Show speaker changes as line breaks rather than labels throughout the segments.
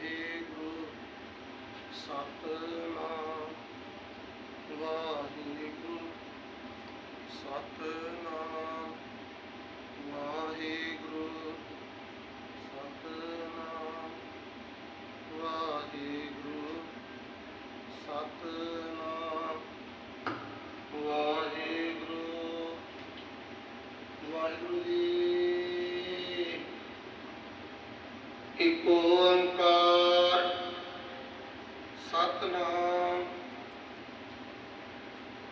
ਵਾਹਿਗੁਰੂ ਸਤਨਾਮ ਵਾਹਿਗੁਰੂ ਸਤਨਾਮ ਵਾਹਿਗੁਰੂ ਸਤਨਾਮ ਵਾਹਿਗੁਰੂ ਸਤਨਾਮ ਵਾਹਿਗੁਰੂ ਵਾਹਿਗੁਰੂ ਜੀ ਇਕ ਓੰਕਾਰ ਸਤਨਾਮ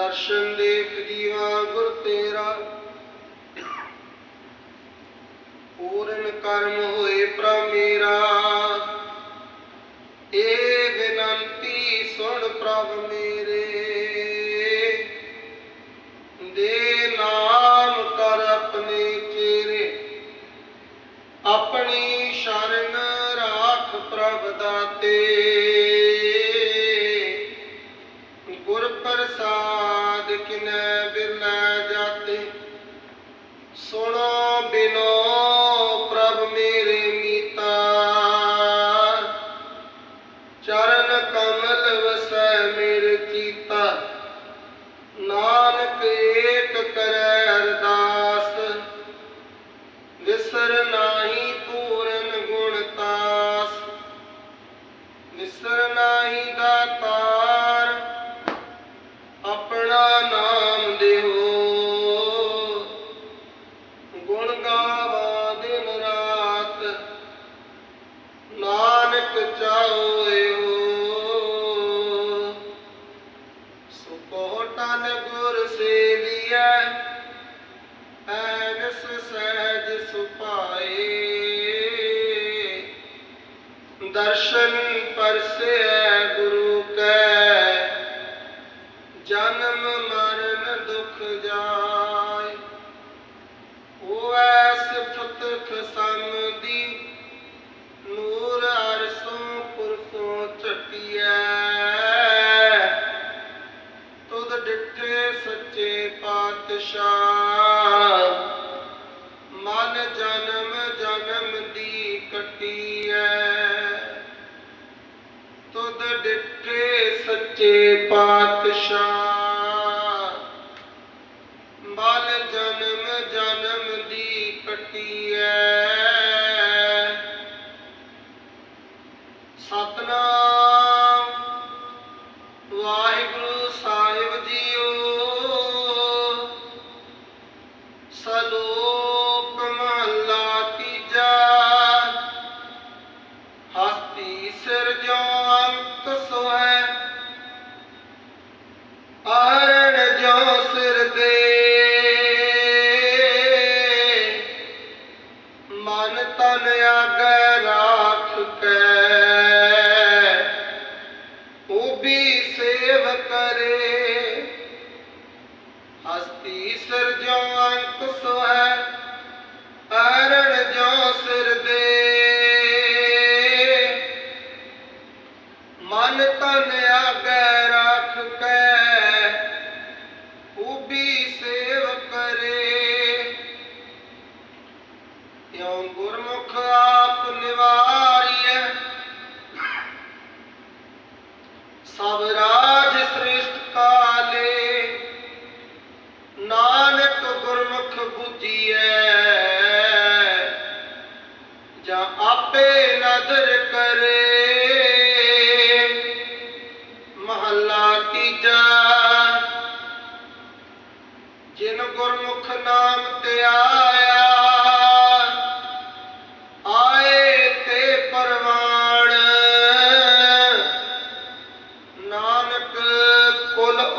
ਦਰਸ਼ਨ ਦੇਖ ਜੀਵਾ ਗੁਰ ਤੇਰਾ। ਪੂਰਨ ਕਰਮ ਹੋਏ ਪ੍ਰਭ ਮੇਰਾ। ਏ ਸੁਣ ਪ੍ਰਭ ਮੇਰੇ। ਦੇ ਨਾਮ ਕਰ ਆਪਣੇ ਚੇਰੇ। ਆਪਣੀ ਸ਼ਰਨ ਰਾਖ ਪ੍ਰਭ ਦਾਤੇ। ਸੁਕੋ ਟਨ ਗੁਰ ਸੇਵੀਐ ਐਨਸ ਸਹਿਜ ਸੁਪਾਏ ਦਰਸ਼ਨ ਪਰਸੈ ਡਿਠੇ ਸੱਚੇ ਤਿਉ ਗੁਰਮੁਖ ਆਪ ਨਿਵਾਰੀਐ? ਸਭ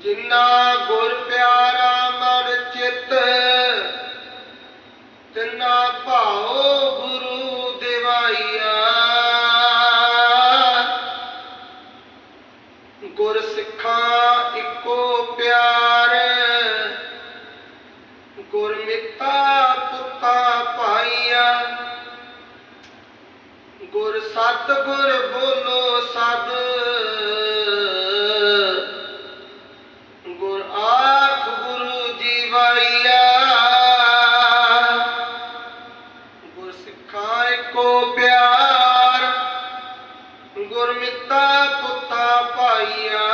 ਜਿੰਨਾ ਗੁਰ ਪਿਆਰਾ ਮਨ ਚਿਤ, ਤਿੰਨਾ ਭਾਉ ਗੁਰੂ ਦਿਵਾਈਆ। ਗੁਰ ਸਿੱਖਾਂ ਇੱਕੋ ਪਿਆਰ ਗੁਰ ਮਿੱਤਾ ਪੁੱਤਾ ਪਾਈਆ ਗੁਰ ਸਤ ਗੁਰ ਬੋਲੋ ਸਦ ਗੁਰਮਿੱਤਾ ਪੁੱਤਾ ਭਾਈਆ।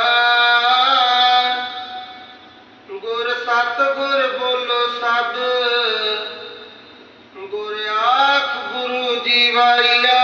ਗੁਰ ਸਤ ਗੁਰ ਬੋਲੋ ਸਦ। ਗੁਰ ਆਖ ਗੁਰੂ ਜੀ ਵਾਈਆ।